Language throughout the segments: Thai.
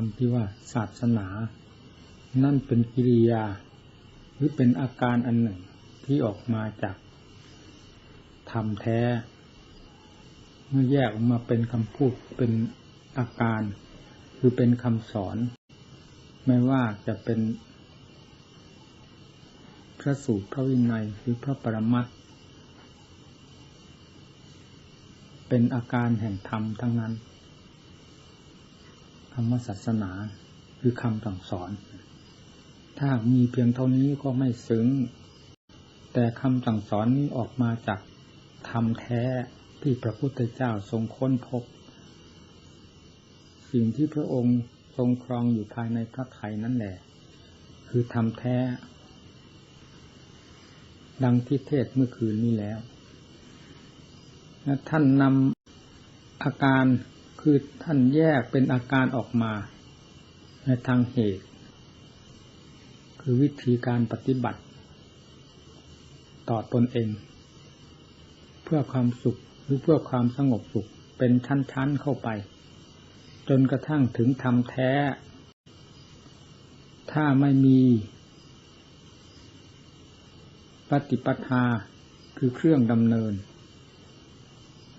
คำที่ว่าศาสนา นั่นเป็นกิริยา หรือเป็นอาการอันหนึ่งที่ออกมาจากธรรมแท้ เมื่อแยกออกมาเป็นคำพูดเป็นอาการ คือเป็นคำสอน ไม่ว่าจะเป็นพระสูตรพระวินัยหรือพระปรมัตเป็นอาการแห่งธรรมทั้งนั้น คำว่าศาสนาคือคำสั่งสอน ถ้ามีเพียงเท่านี้ก็ไม่ซึ้ง แต่คำสั่งสอนนี้ออกมาจากธรรมแท้ที่พระพุทธเจ้าทรงค้นพบ สิ่งที่พระองค์ทรงครองอยู่ภายในพระไทยนั่นแหละ คือธรรมแท้ ดังที่เทศเมื่อคืนนี้แล้ว ท่านนำอาการ คือท่านแยกเป็นอาการออกมา ในทางเหตุ คือวิธีการปฏิบัติ ต่อตนเอง เพื่อความสุขหรือเพื่อความสงบสุขเป็นชั้นๆเข้าไป จนกระทั่งถึงธรรมแท้ ถ้าไม่มี ปฏิปทาคือเครื่องดำเนิน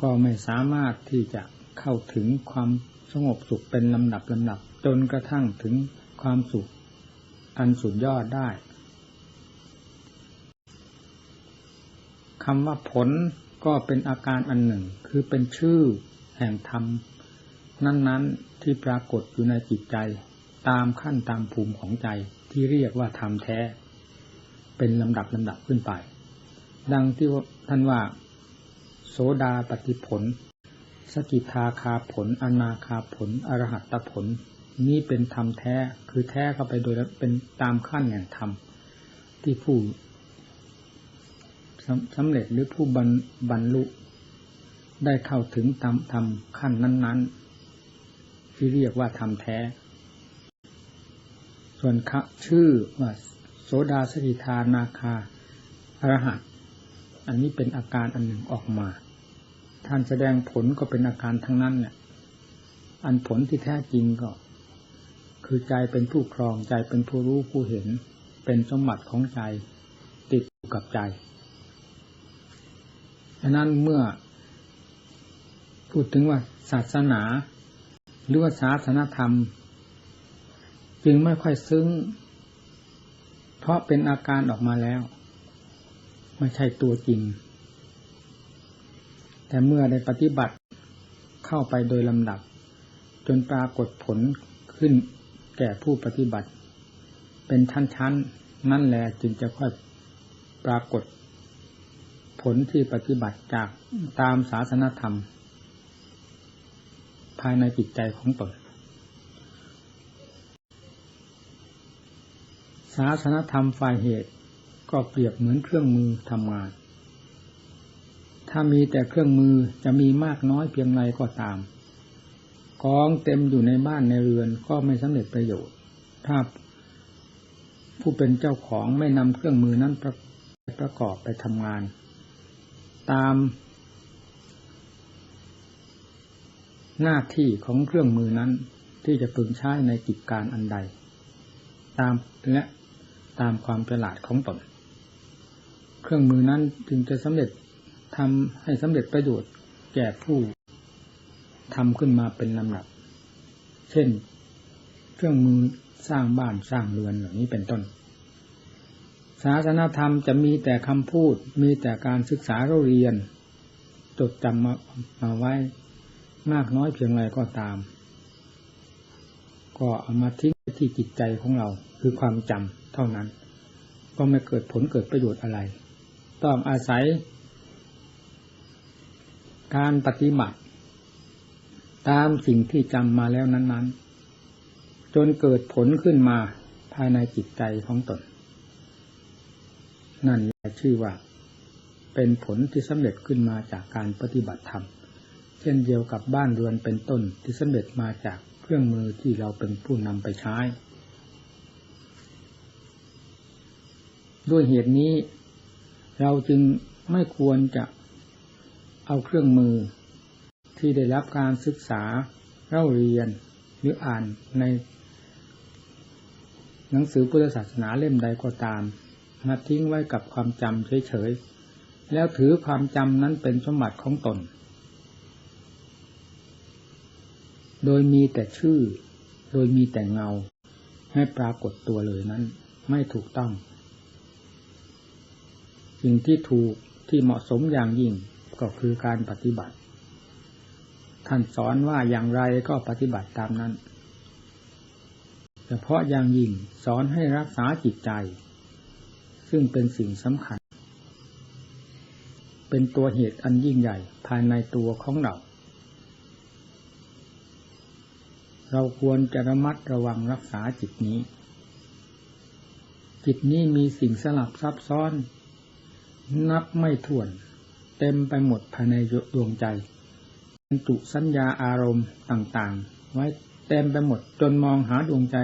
ก็ไม่สามารถที่จะ เข้าถึงความสงบสุขเป็นลำดับลำดับ จนกระทั่งถึงความสุข อันสุดยอดได้คำว่าผลก็เป็นอาการอันหนึ่ง คือเป็นชื่อแห่งธรรม นั้น ๆที่ปรากฏอยู่ในจิตใจ ตามขั้นตามภูมิของใจที่เรียกว่าธรรมแท้ เป็นลำดับลำดับขึ้นไป ดังที่ท่านว่า โสดาปฏิผล สกิทาคาผล อนาคาผล อรหัตผล นี่เป็นธรรมแท้ คือแท้เข้าไปโดยเป็นตามขั้นแห่งธรรมที่ผู้สำเร็จหรือผู้บรรลุได้เข้าถึงธรรมธรรมขั้นนั้นๆ ที่เรียกว่าธรรมแท้ ส่วนชื่อว่าโสดาสกิทานาคาอรหัตอันนี้เป็นอาการอันหนึ่งออกมา ท่านแสดงผลก็เป็นอาการทั้งนั้นเนี่ยอันผลที่แท้จริงก็ คือใจเป็นผู้ครองใจเป็นผู้รู้ผู้เห็น เป็นสมบัติของใจติดอยู่กับใจฉะนั้นเมื่อ พูดถึงว่าศาสนา หรือว่าศาสนาธรรม จึงไม่ค่อยซึ้ง เพราะเป็นอาการออกมาแล้ว ไม่ใช่ตัวจริง แต่เมื่อได้ปฏิบัติเข้าไปโดยลำดับ จนปรากฏผลขึ้นแก่ผู้ปฏิบัติ เป็นชั้นๆ นั่นแหละจึงจะค่อยปรากฏ ผลที่ปฏิบัติจากตามศาสนธรรม ภายในจิตใจของตนศาสนธรรมฝ่ายเหตุก็เปรียบเหมือนเครื่องมือทำงาน ถ้ามีแต่เครื่องมือจะมีมากน้อยเพียงไรก็ตามกองเต็มอยู่ในบ้านในเรือนก็ไม่สำเร็จประโยชน์ ถ้าผู้เป็นเจ้าของไม่นำเครื่องมือนั้นประประกอบไปทำงาน ตาม หน้าที่ของเครื่องมือนั้นที่จะพึงใช้ในกิจการอันใด ตามและตามความฉลาดของตน เครื่องมือนั้นจึงจะสำเร็จ ทำให้สำเร็จประโยชน์แก่ผู้ทำขึ้นมาเป็นลำดับ เช่น เครื่องมือสร้างบ้านสร้างเรือนเหล่านี้เป็นต้น ศาสนาธรรมจะมีแต่คำพูด มีแต่การศึกษาเราเรียน จดจำมามาไว้มากน้อยเพียงไรก็ตาม ก็เอามาทิ้งที่จิตใจของเราคือความจำเท่านั้น ก็ไม่เกิดผลเกิดประโยชน์อะไร ต้องอาศัย การปฏิบัติ ตามสิ่งที่จำมาแล้วนั้น ๆ จนเกิดผลขึ้นมาภายในจิตใจของตน นั่นแหละชื่อว่า เป็นผลที่สำเร็จขึ้นมาจากการปฏิบัติธรรม เช่นเดียวกับบ้านเรือนเป็นต้นที่สำเร็จมาจากเครื่องมือที่เราเป็นผู้นำไปใช้ ด้วยเหตุนี้ เราจึงไม่ควรจะ เอาเครื่องมือที่ได้รับการศึกษาเล่าเรียนหรืออ่านใน หนังสือพุทธศาสนาเล่มใดก็ตามมาทิ้งไว้กับความจำเฉยๆ แล้วถือความจำนั้นเป็นสมบัติของตน โดยมีแต่ชื่อ โดยมีแต่เงา ให้ปรากฏตัวเลยนั้น ไม่ถูกต้อง สิ่งที่ถูกที่เหมาะสมอย่างยิ่ง ก็คือการปฏิบัติ ท่านสอนว่าอย่างไรก็ปฏิบัติตามนั้นเฉพาะอย่างยิ่งสอนให้รักษาจิตใจ ซึ่งเป็นสิ่งสำคัญ เป็นตัวเหตุอันยิ่งใหญ่ภายในตัวของเรา เราควรจะระมัดระวังรักษาจิตนี้ จิตนี้มีสิ่งสลับซับซ้อน นับไม่ถ้วน เต็มไปหมดภายในดวงใจบรรจุสัญญาอารมณ์ต่างๆ ไว้เต็มไปหมดจนมองหาดวงใจ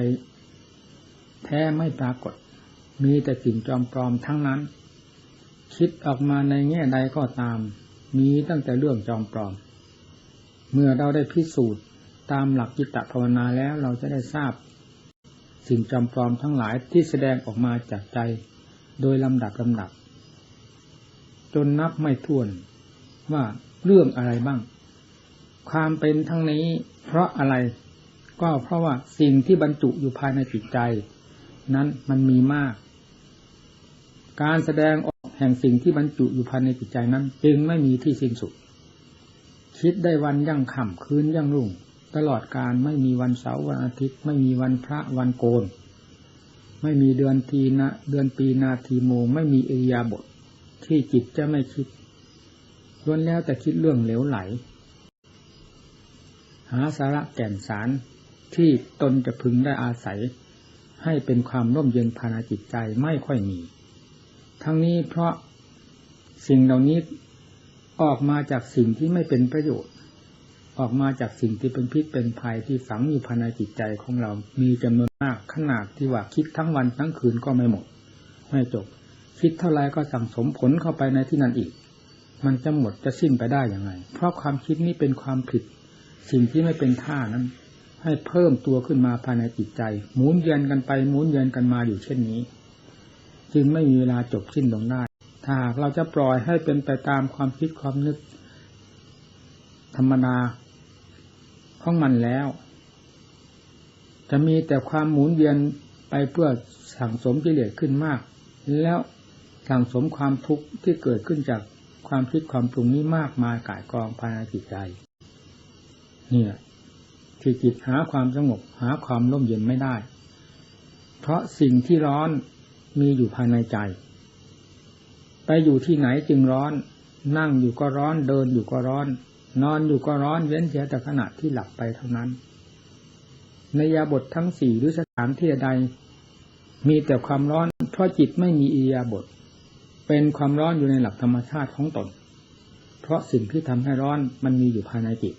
แท้ไม่ปรากฏ มีแต่สิ่งจอมปลอมทั้งนั้น คิดออกมาในแง่ใดก็ตาม มีตั้งแต่เรื่องจอมปลอม เมื่อเราได้พิสูจน์ตามหลักจิตตภาวนาแล้วเราจะได้ทราบ สิ่งจอมปลอมทั้งหลายที่แสดงออกมาจากใจ โดยลำดับลำดับ จนนับไม่ถ้วนว่าเรื่องอะไรบ้าง ความเป็นทั้งนี้เพราะอะไร ก็เพราะว่าสิ่งที่บรรจุอยู่ภายในจิตใจ นั้นมันมีมาก การแสดงออกแห่งสิ่งที่บรรจุอยู่ภายในจิตใจนั้น จึงไม่มีที่สิ้นสุด คิดได้วันยั่งค่ำคืนยั่งรุ่ง ตลอดการไม่มีวันเสาร์วันอาทิตย์ ไม่มีวันพระวันโกน ไม่มีเดือนทีนะ เดือนปีนาทีโม ไม่มีเอียาบท ที่จิตจะไม่คิดล้วนแล้วแต่คิดเรื่องเหลวไหล หาสาระแก่นสารที่ตนจะพึงได้อาศัย ให้เป็นความร่มเย็นภายในจิตใจไม่ค่อยมี ทั้งนี้เพราะสิ่งเหล่านี้ออกมาจากสิ่งที่ไม่เป็นประโยชน์ ออกมาจากสิ่งที่เป็นพิษเป็นภัยที่ฝังอยู่ภายในจิตใจของเรา มีจำนวนมากขนาดที่ว่าคิดทั้งวันทั้งคืนก็ไม่หมด ไม่จบ คิดเท่าไรก็สั่งสมผลเข้าไปในที่นั้นอีก มันจะหมดจะสิ้นไปได้อย่างไงเพราะความคิดนี้เป็นความผิด สิ่งที่ไม่เป็นท่านั้น ให้เพิ่มตัวขึ้นมาภายในจิตใจ หมุนเวียนกันไปหมุนเวียนกันมาอยู่เช่นนี้ จึงไม่มีเวลาจบสิ้นลงได้ถ้าหากเราจะปล่อยให้เป็นไปตามความคิดความนึก ธรรมดาของมันแล้ว จะมีแต่ความหมุนเวียนไปเพื่อสั่งสมกิเลสขึ้นมาก แล้ว สั่งสมความทุกข์ที่เกิดขึ้นจากความคิดความปรุงนี้มากมายกายกองภายในจิตใจเนี่ยที่จิตหาความสงบหาความร่มเย็นไม่ได้ เพราะสิ่งที่ร้อนมีอยู่ภายในใจ ไปอยู่ที่ไหนจึงร้อน นั่งอยู่ก็ร้อนเดินอยู่ก็ร้อน นอนอยู่ก็ร้อนเว้นเสียแต่ขณะที่หลับไปเท่านั้น ในยาบททั้งสี่หรือสถานที่ใดมีแต่ความร้อน เพราะจิตไม่มีอิยาบท เป็นความร้อนอยู่ในหลักธรรมชาติของตน เพราะสิ่งที่ทำให้ร้อนมันมีอยู่ภายในจิต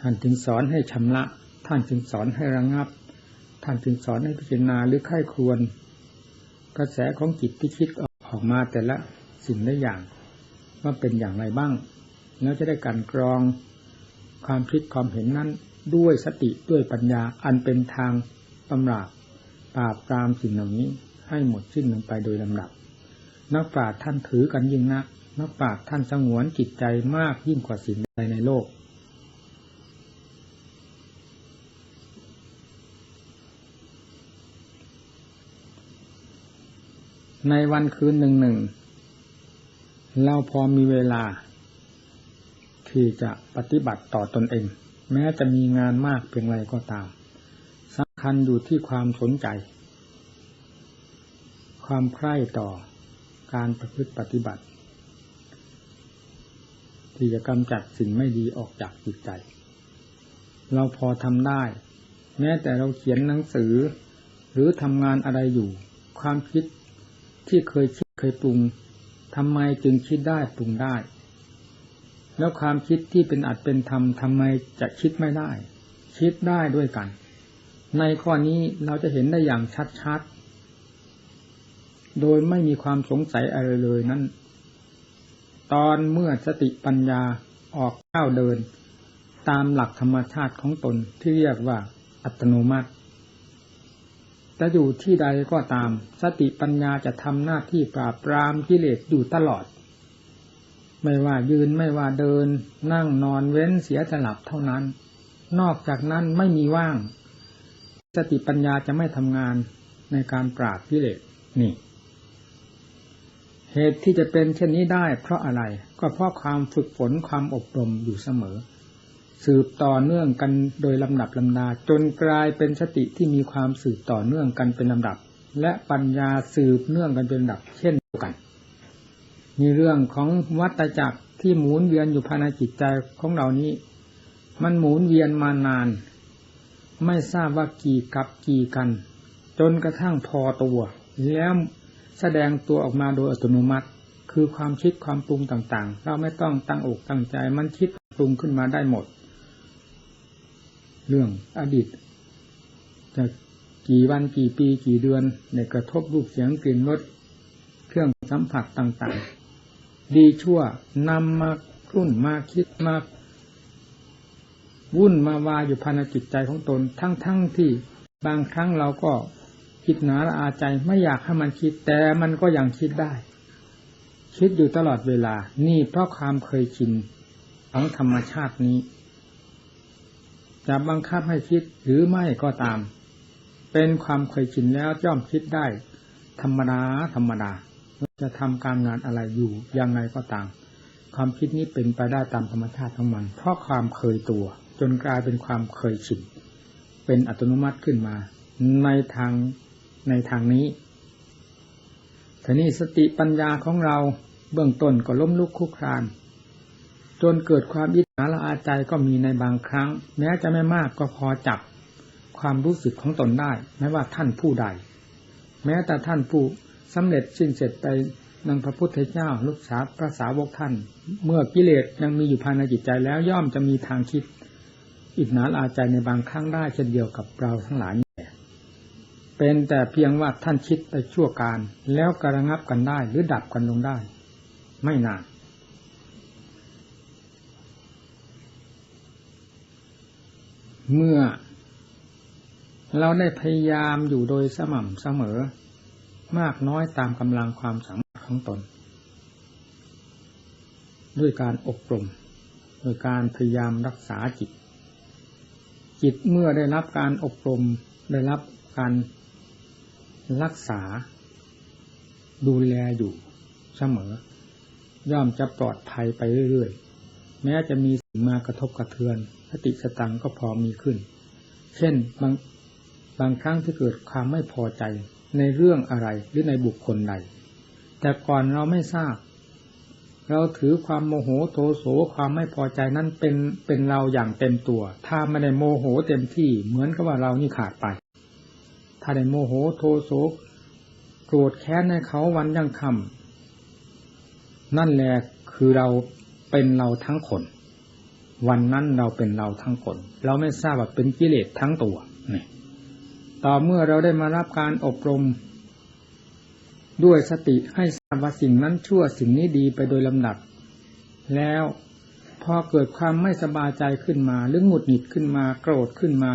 ท่านจึงสอนให้ชำระ ท่านจึงสอนให้ระงงับ ท่านจึงสอนให้พิจารณาหรือไข้ควร กระแสของจิตที่คิดออกมาแต่ละสิ่งละอย่างว่าเป็นอย่างไรบ้าง แล้วจะได้การกรองความคิดความเห็นนั้นด้วยสติด้วยปัญญาอันเป็นทางตำราบปราบปรามสิ่งเหล่านี้ให้หมดสิ้นลงไปโดยลำดับ นักปราชญ์ท่านถือกันยิ่งนัก นักปราชญ์ท่านสงวนจิตใจมากยิ่งกว่าสิ่งใดในโลก ในวันคืนหนึ่งหนึ่งเราพอมีเวลา ที่จะปฏิบัติต่อตอนเอง แม้จะมีงานมากเพียงไรก็ตามสำคัญอยู่ที่ความสนใจ ความใคร่ต่อ การประพฤติปฏิบัติ ที่จะกำจัดสิ่งไม่ดีออกจากจิตใจ เราพอทำได้ แม้แต่เราเขียนหนังสือ หรือทำงานอะไรอยู่ ความคิดที่เคยคิดเคยปรุงทำไมจึงคิดได้ปรุงได้ แล้วความคิดที่เป็นอัดเป็นธรรมทำไมจะคิดไม่ได้ คิดได้ด้วยกัน ในข้อนี้เราจะเห็นได้อย่างชัดๆ โดยไม่มีความสงสัยอะไรเลยนั้น ตอนเมื่อสติปัญญาออกก้าวเดิน ตามหลักธรรมชาติของตนที่เรียกว่าอัตโนมัติจะอยู่ที่ใดก็ตาม สติปัญญาจะทำหน้าที่ปราบปรามกิเลสอยู่ตลอด ไม่ว่ายืนไม่ว่าเดิน นั่งนอนเว้นเสียสลับเท่านั้น นอกจากนั้นไม่มีว่าง สติปัญญาจะไม่ทำงานในการปราบกิเลสนี่ เหตุที่จะเป็นเช่นนี้ได้ เพราะอะไรก็เพราะความฝึกฝนความอบรมอยู่เสมอ สืบต่อเนื่องกันโดยลำดับลำดาจนกลายเป็นสติที่มีความสืบต่อเนื่องกันเป็นลำดับ และปัญญาสืบเนื่องกันเป็นลำดับ เช่นเดียวกัน มีเรื่องของวัตจักรที่หมุนเวียนอยู่ภายในจิตใจของเรานี้ มันหมุนเวียนมานาน ไม่ทราบว่ากี่กับกี่กัน จนกระทั่งพอตัว แล้ว แสดงตัวออกมาโดยอัตโนมัติ คือความคิดความปรุงต่างๆ เราไม่ต้องตั้งอกตั้งใจ มันคิดปรุงขึ้นมาได้หมด เรื่องอดีตจะกี่วันกี่ปีกี่เดือนในกระทบรูปเสียงกลิ่นรสเครื่องสัมผัสต่างๆ ดีชั่วนำมารุ่นมาคิดมาวุ่นมาวายอยู่ภายในจิตใจของตนทั้งๆทที่บางครั้งเราก็ คิดหนาละอาใจไม่อยากให้มันคิด แต่มันก็ยังคิดได้ คิดอยู่ตลอดเวลา นี่เพราะความเคยชินของธรรมชาตินี้ จะบังคับให้คิดหรือไม่ก็ตาม เป็นความเคยชินแล้วย่อมคิดได้ ธรรมดาธรรมดา จะทำการงานอะไรอยู่ยังไงก็ตาม ความคิดนี้เป็นไปได้ตามธรรมชาติของมัน เพราะความเคยตัว จนกลายเป็นความเคยชินเป็นอัตโนมัติขึ้นมา ในทาง ในทางนี้ทีนี้สติปัญญาของเราเบื้องต้นก็ล้มลุกคุกคราน จนเกิดความอิจฉาละอาใจก็มีในบางครั้ง แม้จะไม่มากก็พอจับความรู้สึกของตนได้ไม่ว่าท่านผู้ใด แม้แต่ท่านผู้สำเร็จสิ้นเสร็จไปนังพระพุทธเจ้าลูกสาวพระสาวกท่าน เมื่อกิเลสยังมีอยู่ภายในจิตใจแล้วย่อมจะมีทางคิด อิจฉาละอาใจในบางครั้งได้เช่นเดียวกับเราทั้งหลาย เป็นแต่เพียงว่าท่านคิดไปชั่วการ แล้วกระงับกันได้หรือดับกันลงได้ ไม่นานเมื่อ เราได้พยายามอยู่โดยสม่ำเสมอ มากน้อยตามกำลังความสามารถของตน ด้วยการอบรมโดยการพยายามรักษาจิต จิตเมื่อได้รับการอบรมได้รับการ รักษา ดูแลอยู่เสมอ ย่อมจะปลอดภัยไปเรื่อยๆ แม้จะมีสิ่งมากระทบกระเทือนสติสตังก็พอมีขึ้น เช่นบางบางครั้งที่เกิดความไม่พอใจในเรื่องอะไรหรือในบุคคลใด แต่ก่อนเราไม่ทราบ เราถือความโมโหโทโสความไม่พอใจนั้นเป็นเป็นเราอย่างเต็มตัว ถ้าไม่ได้โมโหเต็มที่เหมือนกับว่าเรานี่ขาดไป ถ้าได้โมโหโทโสโกรธแค้นในเขาวันยังคำนั่นแหละคือเราเป็นเราทั้งคน วันนั้นเราเป็นเราทั้งคน เราไม่ทราบว่าเป็นกิเลสทั้งตัวนี่ต่อเมื่อเราได้มารับการอบรม ด้วยสติให้ทราบว่าสิ่งนั้นชั่วสิ่งนี้ดีไปโดยลำดับ แล้วพอเกิดความไม่สบายใจขึ้นมา หรือหงุดหงิดขึ้นมา โกรธขึ้นมา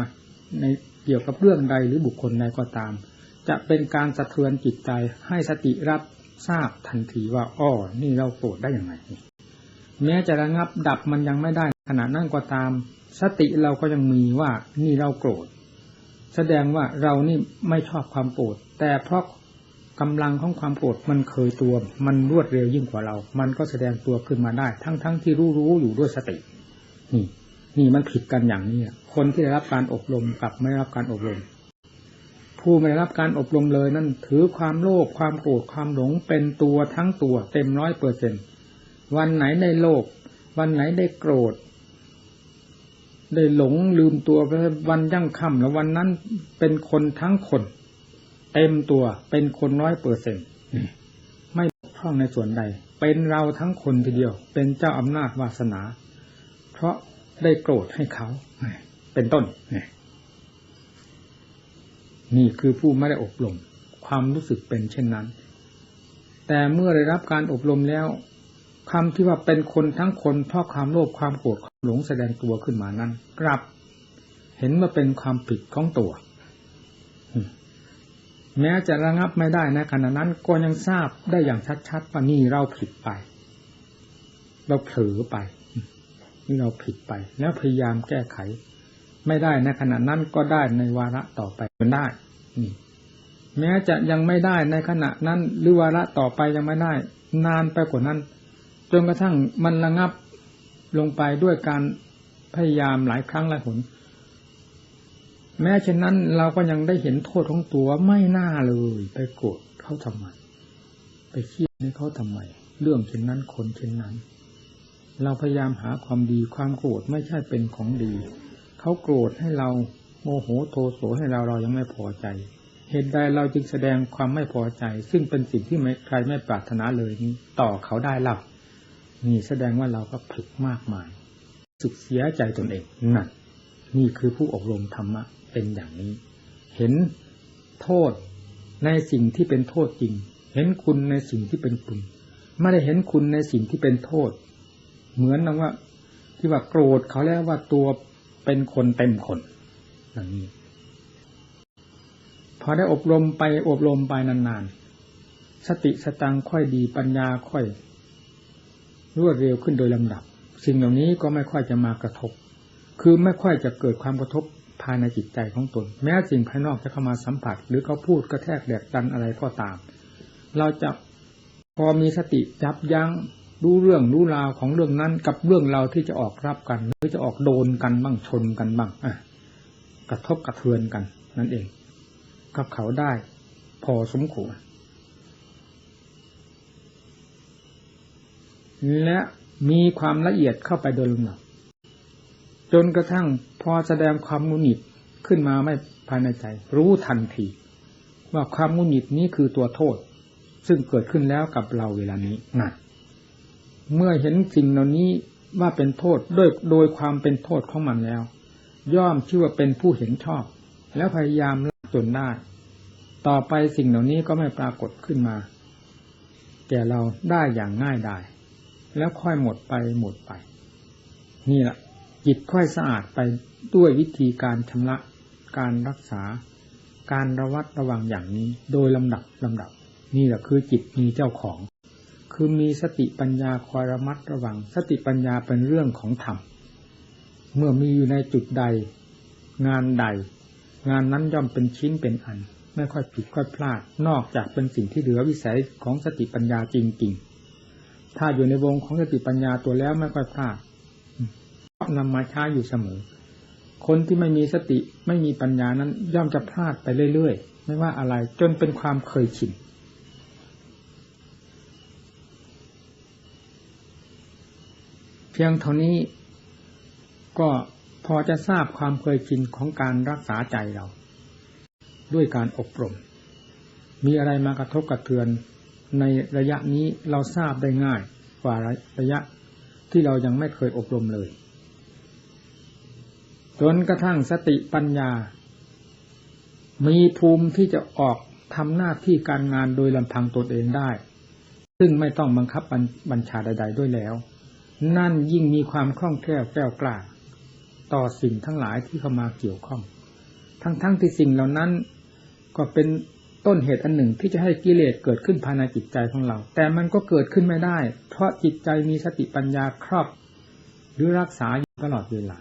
ใน เกี่ยวกับเรื่องใดหรือบุคคลใดก็ตาม จะเป็นการสะเทือนจิตใจให้สติรับทราบทันทีว่าอ้อนี่เราโกรธได้อย่างไรแม้จะระงับดับมันยังไม่ได้ขณะนั่งก็ตาม สติเราก็ยังมีว่านี่เราโกรธ แสดงว่าเรานี่ไม่ชอบความโกรธแต่เพราะกำลังของความโกรธมันเคยตัว มันรวดเร็วยิ่งกว่าเรา มันก็แสดงตัวขึ้นมาได้ ทั้งๆทที่รู้รู้อยู่ด้วยสตินี่ นี่มันผิดกันอย่างนี้คนที่ได้รับการอบรมกับไม่ได้รับการอบรม ผู้ไม่ได้รับการอบรมเลยนั่นถือความโลภความโกรธความหลงเป็นตัวทั้งตัวเต็มร้อยเปอร์เซ็นวันไหนได้โลภวันไหนได้โกรธ ได้หลงลืมตัวไปวันยั่งค่ำแล้ววันนั้นเป็นคนทั้งคน เต็มตัวเป็นคนร้อยเปอร์เซ็นไม่พร่องในส่วนใด เป็นเราทั้งคนทีเดียว เป็นเจ้าอำนาจวาสนา เพราะ ได้โกรธให้เขา เป็นต้น นี่คือผู้ไม่ได้อบรม ความรู้สึกเป็นเช่นนั้น แต่เมื่อได้รับการอบรมแล้วคความที่ว่าเป็นคนทั้งคนเพราะความโลภความโกรธความหลงแสดงตัวขึ้นมานั้น กลับ เห็นว่าเป็นความผิดของตัวแม้จะระงับไม่ได้นะขณะนั้นก็ยังทราบได้อย่างชัดๆว่านี่เราผิดไป เราเผลอไป นี่เราผิดไป แล้วพยายามแก้ไข ไม่ได้ในขณะนั้นก็ได้ในวาระต่อไปจนได้นี่แม้จะยังไม่ได้ในขณะนั้น หรือวาระต่อไปยังไม่ได้ นานไปกว่านั้น จนกระทั่งมันระงับลงไปด้วยการพยายามหลายครั้งหลายหนแม้เช่นนั้นเราก็ยังได้เห็นโทษของตัวไม่น่าเลย ไปโกรธเขาทำไมไปเครียดให้เขาทำไม เรื่องเช่นนั้นคนเช่นนั้น เราพยายามหาความดีความโกรธไม่ใช่เป็นของดี เขาโกรธให้เราโมโหโทโสให้เราเรายังไม่พอใจ เหตุใดเราจึงแสดงความไม่พอใจ ซึ่งเป็นสิ่งที่ใครไม่ปรารถนาเลยนี้ต่อเขาได้เล่านี่แสดงว่าเราก็ผิดมากมาย สุดเสียใจตนเองนั่นนี่คือผู้อบรมธรรมะเป็นอย่างนี้ เห็นโทษในสิ่งที่เป็นโทษจริง เห็นคุณในสิ่งที่เป็นคุณ ไม่ได้เห็นคุณในสิ่งที่เป็นโทษ เหมือนนังว่า ที่ว่าโกรธเขาแล้วว่าตัวเป็นคนเต็มคนอย่างนี้พอได้อบรมไปอบรมไปนานๆ สติสตังค่อยดีปัญญาค่อยรวดเร็วขึ้นโดยลำดับ สิ่งเหล่านี้ก็ไม่ค่อยจะมากระทบ คือไม่ค่อยจะเกิดความกระทบภายในจิตใจของตน แม้สิ่งภายนอกจะเข้ามาสัมผัส หรือเขาพูดกระแทกแดกดันอะไรก็ตาม เราจะพอมีสติจับยัง้ง รู้เรื่องรู้ราวของเรื่องนั้น กับเรื่องเราที่จะออกรับกัน หรือจะออกโดนกันบ้างชนกันบ้างอะกระทบกระเทือนกัน นั่นเอง กับเขาได้ พอสมควรและมีความละเอียดเข้าไปโดยลำดับจนกระทั่งพอแสดงความมุนหิดขึ้นมาไม่ภายในใจ รู้ทันที ว่าความมุนหิดนี้คือตัวโทษ ซึ่งเกิดขึ้นแล้วกับเราเวลานี้นั่น เมื่อเห็นสิ่งเหล่านี้ว่าเป็นโทษโดยโดยความเป็นโทษของมันแล้ว ย่อมชื่อว่าเป็นผู้เห็นชอบ แล้วพยายามละจนได้ ต่อไปสิ่งเหล่านี้ก็ไม่ปรากฏขึ้นมา แก่เราได้อย่างง่ายดายแล้วค่อยหมดไปหมดไป นี่แหละจิตค่อยสะอาดไปด้วยวิธีการชำระการรักษา การระวัดระวังอย่างนี้ โดยลำดับลำดับ นี่แหละคือจิตมีเจ้าของ คือมีสติปัญญาคอยระมัดระวัง สติปัญญาเป็นเรื่องของธรรม เมื่อมีอยู่ในจุดใด งานใด งานนั้นย่อมเป็นชิ้นเป็นอัน ไม่ค่อยผิดค่อยพลาด นอกจากเป็นสิ่งที่เหลือวิสัยของสติปัญญาจริง ๆ ถ้าอยู่ในวงของสติปัญญาตัวแล้วไม่ค่อยพลาดนำมาใช้อยู่เสมอ คนที่ไม่มีสติไม่มีปัญญานั้นย่อมจะพลาดไปเรื่อยๆ ไม่ว่าอะไรจนเป็นความเคยชิน เพียงเท่านี้ก็พอจะทราบความเคยชินของการรักษาใจเรา ด้วยการอบรม มีอะไรมากระทบกระเทือน ในระยะนี้เราทราบได้ง่ายกว่าระยะที่เรายังไม่เคยอบรมเลยจนกระทั่งสติปัญญา มีภูมิที่จะออกทำหน้าที่การงานโดยลำพังตนเองได้ ซึ่งไม่ต้องบังคับบัญชาใด ๆ ด้วยแล้ว นั่นยิ่งมีความคล่องแคล่วแก้วกล้าต่อสิ่งทั้งหลายที่เข้ามาเกี่ยวข้อง ทั้งๆทที่สิ่งเหล่านั้น ก็เป็นต้นเหตุอันหนึ่งที่จะให้กิเลสเกิดขึ้นภายในจิตใจของเรา แต่มันก็เกิดขึ้นไม่ได้ เพราะจิตใจมีสติปัญญาครอบ หรือรักษาอยู่ตลอดเวลา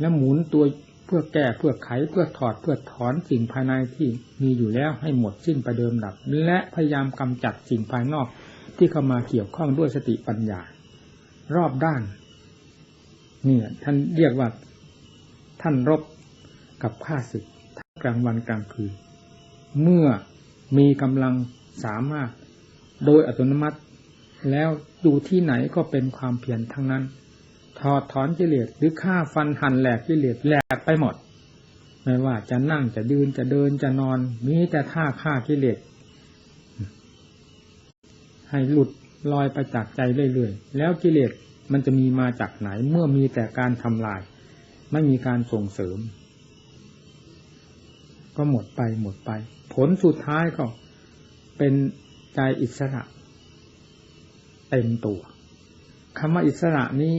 และหมุนตัวเพื่อแก้เพื่อไขเพื่อถอดเพื่อถอนสิ่งภายในที่มีอยู่แล้วให้หมดสิ้นไปเดิมดับ และพยายามกำจัดสิ่งภายนอกที่เข้ามาเกี่ยวข้องด้วยสติปัญญา รอบด้านนี่ท่านเรียกว่าท่านรบกับข้าศึกทั้งกลางวันกลางคืน เมื่อมีกำลังสามารถโดยอัตโนมัติ แล้วอยู่ที่ไหนก็เป็นความเพียรทั้งนั้น ถอดถอนกิเลสหรือฆ่าฟันหั่นแหลกกิเลสแหลกไปหมด ไม่ว่าจะนั่งจะยืนจะเดินจะนอน มีแต่ท่าฆ่ากิเลสให้หลุด ลอยไปจากใจเรื่อยๆ แล้วกิเลสมันจะมีมาจากไหน เมื่อมีแต่การทำลาย ไม่มีการส่งเสริม ก็หมดไปหมดไป ผลสุดท้ายก็เป็นใจอิสระ เต็มตัวคำว่าอิสระนี้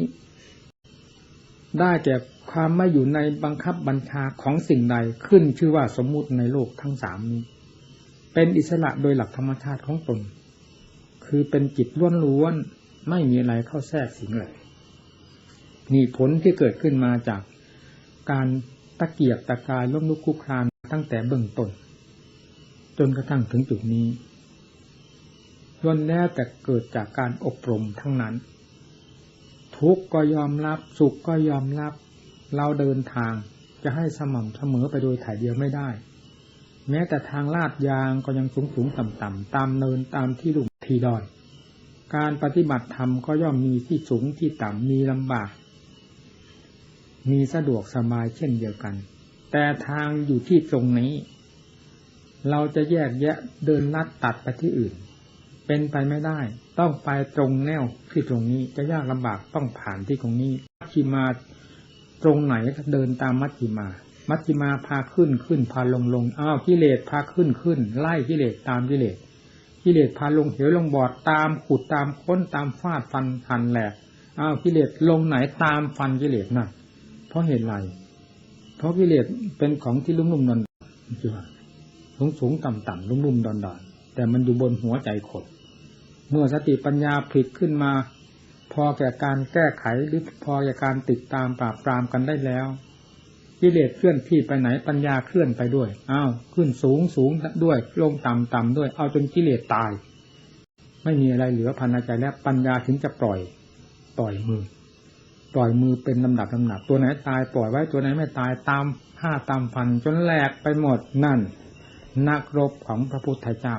ได้แก่ความไม่อยู่ในบังคับบัญชาของสิ่งใดขึ้นชื่อว่าสมมุติในโลกทั้งสามนี้ เป็นอิสระโดยหลักธรรมชาติของตน คือเป็นจิตล้วนๆไม่มีอะไรเข้าแทรกสิงเลยนี่ผลที่เกิดขึ้นมาจากการตะเกียบตะกายล้มลุกคลุกคลานตั้งแต่เบื้องต้น จนกระทั่งถึงจุดนี้ล้วนแล้วแต่เกิดจากการอบรมทั้งนั้น ทุกก็ยอมรับ สุขก็ยอมรับ เราเดินทางจะให้สม่ำเสมอไปโดยถ่ายเดียวไม่ได้ แม้แต่ทางลาดยางก็ยังสูงสูงต่ำต่ำตามเนินตามที่ลุ่ม ที่ดอนการปฏิบัติธรรมก็ย่อมมีที่สูงที่ต่ำมีลำบาก มีสะดวกสบายเช่นเดียวกัน แต่ทางอยู่ที่ตรงนี้ เราจะแยกแยะเดินลัดตัดไปที่อื่น เป็นไปไม่ได้ ต้องไปตรงแนวที่ตรงนี้จะยากลำบากต้องผ่านที่ตรงนี้มัชฌิมาตรงไหนก็เดินตามมัชฌิมามัชฌิมาพาขึ้นขึ้นพาลงลงอ้าวกิเลสพาขึ้นขึ้น ไล่กิเลสตามกิเลส กิเลสพาลงเหวลงบอดตามขุดตามค้นตามฟาดฟันหันแหลกอ้าวกิเลสลงไหนตามฟันกิเลสนั่นเพราะเหตุไร เพราะกิเลสเป็นของที่ลุ่มลุ่มดอนจีว่าสูงสูงต่ำต่ำลุ่มลุ่มดอนดอนแต่มันอยู่บนหัวใจคนเมื่อสติปัญญาผลิตขึ้นมา พอแก่การแก้ไขหรือพอแก่การติดตามปราบปรามกันได้แล้ว กิเลสเคลื่อนที่ไปไหนปัญญาเคลื่อนไปด้วยอ้าวขึ้นสูงสูงด้วย ลงต่ำต่ำด้วย เอาจนกิเลสตาย ไม่มีอะไรเหลือพันใจแล้วปัญญาถึงจะปล่อยปล่อยมือ ปล่อยมือเป็นลำดับลำดับตัวไหนตายปล่อยไว้ตัวไหนไม่ตายตามผ้าตามฟันจนแหลกไปหมดนั่น นักรบของพระพุทธเจ้า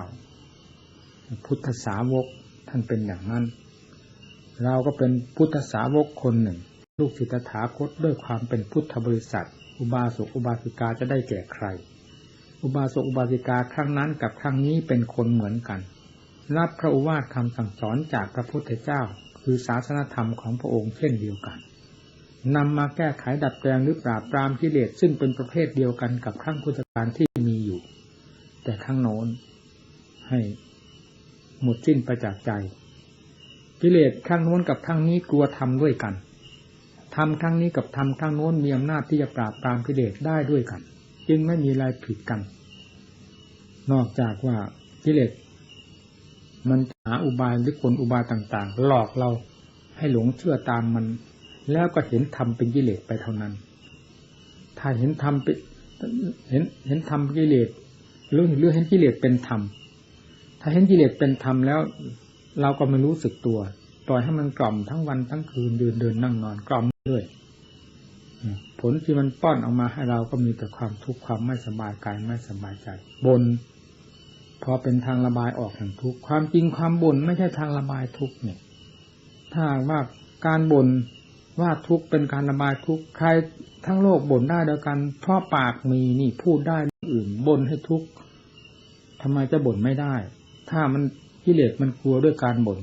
พุทธสาวกท่านเป็นอย่างนั้น เราก็เป็นพุทธสาวกคนหนึ่ง ลูกศิษย์ถาคตด้วยความเป็นพุทธบริษัท อุบาสกอุบาสิกาจะได้แก่ใคร อุบาสกอุบาสิกาครั้งนั้นกับครั้งนี้เป็นคนเหมือนกัน รับพระอุวาทคำสั่งสอนจากพระพุทธเจ้า คือศาสนธรรมของพระองค์เช่นเดียวกันนำมาแก้ไขดัดแปลงหรือปราบปรามกิเลสซึ่งเป็นประเภทเดียวกันกับครั้งพุทธกาลที่มีอยู่ แต่ครั้งโน้นให้หมดสิ้นไปจากใจกิเลสครั้งโน้นกับครั้งนี้กลัวทำด้วยกัน ทำครั้งนี้กับทำครั้งโน้นมีอำนาจที่จะปราบปรามกิเลสได้ด้วยกัน จึงไม่มีอะไรผิดกัน นอกจากว่ากิเลสมันหาอุบายหรือกลอุบายต่าง ๆ หลอกเราให้หลงเชื่อตามมัน แล้วก็เห็นธรรมเป็นกิเลสไปเท่านั้น ถ้าเห็นธรรมเป็นเห็นเห็นธรรมกิเลสหรือหรือเห็นกิเลสเป็นธรรมถ้าเห็นกิเลสเป็นธรรมแล้ว เราก็ไม่รู้สึกตัว ปล่อยให้มันกล่อมทั้งวันทั้งคืนเดินเดินนั่งนอนกล่อมเรื่อยผลที่มันป้อนออกมาให้เราก็มีแต่ความทุกข์ความไม่สบายกายไม่สบายใจบนพอเป็นทางระบายออกแห่งทุกข์ความจริงความบ่นไม่ใช่ทางระบายทุกข์เนี่ย ถ้าว่าการบ่นว่าทุกข์เป็นการระบายทุกข์ใครทั้งโลกบ่นได้เดียวกันเพราะปากมีนี่พูดได้อื่นบ่นให้ทุกข์ทำไมจะบ่นไม่ได้ ถ้ามันกิเลสมันกลัวด้วยการบ่น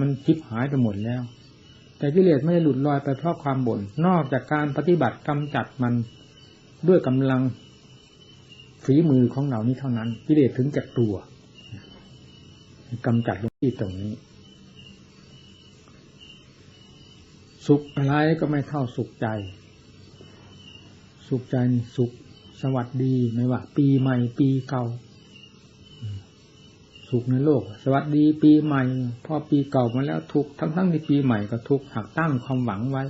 มันคิดหายไปหมดแล้ว แต่กิเลสไม่ได้หลุดลอยไปเพราะความบ่นนอกจากการปฏิบัติกำจัดมันด้วยกำลังฝีมือของเรานี้เท่านั้น กิเลสถึงจะกลัวกำจัดลงที่ตรงนี้ สุขอะไรก็ไม่เท่าสุขใจ สุขใจสุขสวัสดีไม่ว่า ปีใหม่ปีเก่า สุขในโลก สวัสดีปีใหม่ พอปีเก่ามาแล้วทุกทั้งทั้งในปีใหม่ก็ทุกหากตั้งความหวังไว้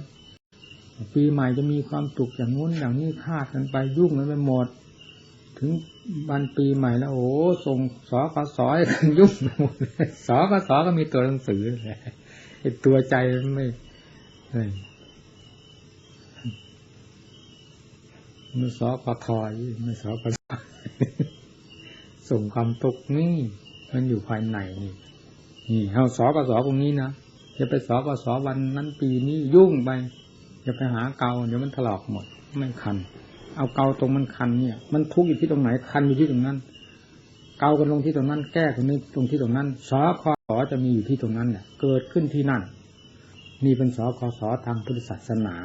ปีใหม่จะมีความสุขอย่างงู้นอย่างนี้คาดกันไปยุ่งกันไปหมด ถึงวันปีใหม่แล้วโอ้ส่งสอกสอยกันยุ่งหมดสอกสอก็มีตัวหนังสือไอตัวใจไม่ไม่สอกทอยไม่สอกส่งความตกนี่ มันอยู่ภายในนี่นี่เอาสอกสอตรงนี้นะจะไปสอกสอวันนั้นปีนี้ยุ่งไปจะไปหาเกาเดี๋ยวมันถลอกหมดไม่คัน เอาเกาตรงมันคันเนี่ย มันทุกอยู่ที่ตรงไหนคันอยู่ที่ตรงนั้น เกากันลงที่ตรงนั้น แก้กันนี้ตรงที่ตรงนั้นสอคอสอจะมีอยู่ที่ตรงนั้นเนี่ยเกิดขึ้นที่นั่นนี่เป็นสอคอสอทางพุทธศาสนา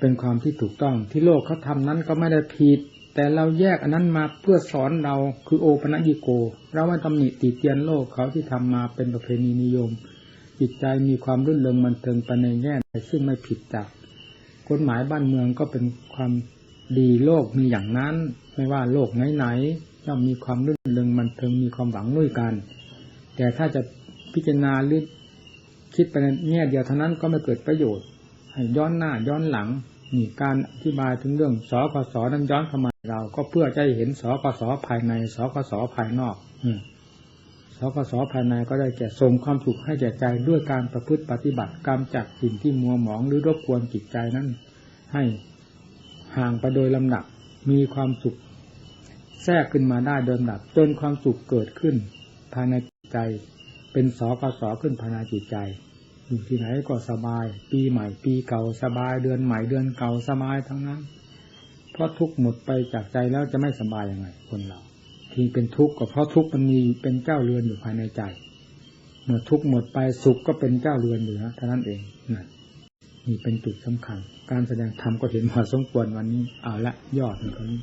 เป็นความที่ถูกต้องที่โลกเขาทานั้นก็ไม่ได้ผิด แต่เราแยกอันนั้นมาเพื่อสอนเราคือโอปนัญิโก เราว่าตำหนิติเตียนโลกเขาที่ทำมาเป็นประเพณีนิยม จิตใจมีความรื่นเริงมันเทิงไปในแง่ใดซึ่งไม่ผิดจากกฎหมายบ้านเมืองก็เป็นความดีโลกมีอย่างนั้น ไม่ว่าโลกไหนๆย่อมมีความรื่นเริงมันเทิงมีความหวังด้วยกัน แต่ถ้าจะพิจารณาหรือคิดไปในแง่เดียวเท่านั้นก็ไม่เกิดประโยชน์ให้ย้อนหน้าย้อนหลัง นี่การอธิบายถึงเรื่องสกสนั้นย้อนเข้ามาเรา ก็เพื่อจะเห็นสกสภายในสกสภายนอก อืสกสภายในก็ได้แก่ส่งความสุขให้แก่ใจด้วยการประพฤติปฏิบัติกรรมจากสิ่งที่มัวหมองหรือรบกวนจิตใจนั้น ให้ห่างไปโดยลำดับมีความสุข แทรกขึ้นมาได้โดยลำดับจนความสุขเกิดขึ้นภายในจิตใจ เป็นสกสขึ้นภายในจิตใจ อยู่ที่ไหนก็สบาย ปีใหม่ ปีเก่าสบายเดือนใหม่เดือนเก่าสบายทั้งนั้น เพราะทุกข์หมดไปจากใจแล้วจะไม่สบายยังไง คนเรา ที่เป็นทุกข์ก็เพราะทุกข์มันมีเป็นเจ้าเรือนอยู่ภายในใจเมื่อทุกข์หมดไปสุขก็เป็นเจ้าเรือนอยู่นะเท่านั้นเองนั่นนี่เป็นจุดสำคัญ การแสดงธรรมก็เห็นพอสมควรวันนี้เอาละยอดมันก็นี้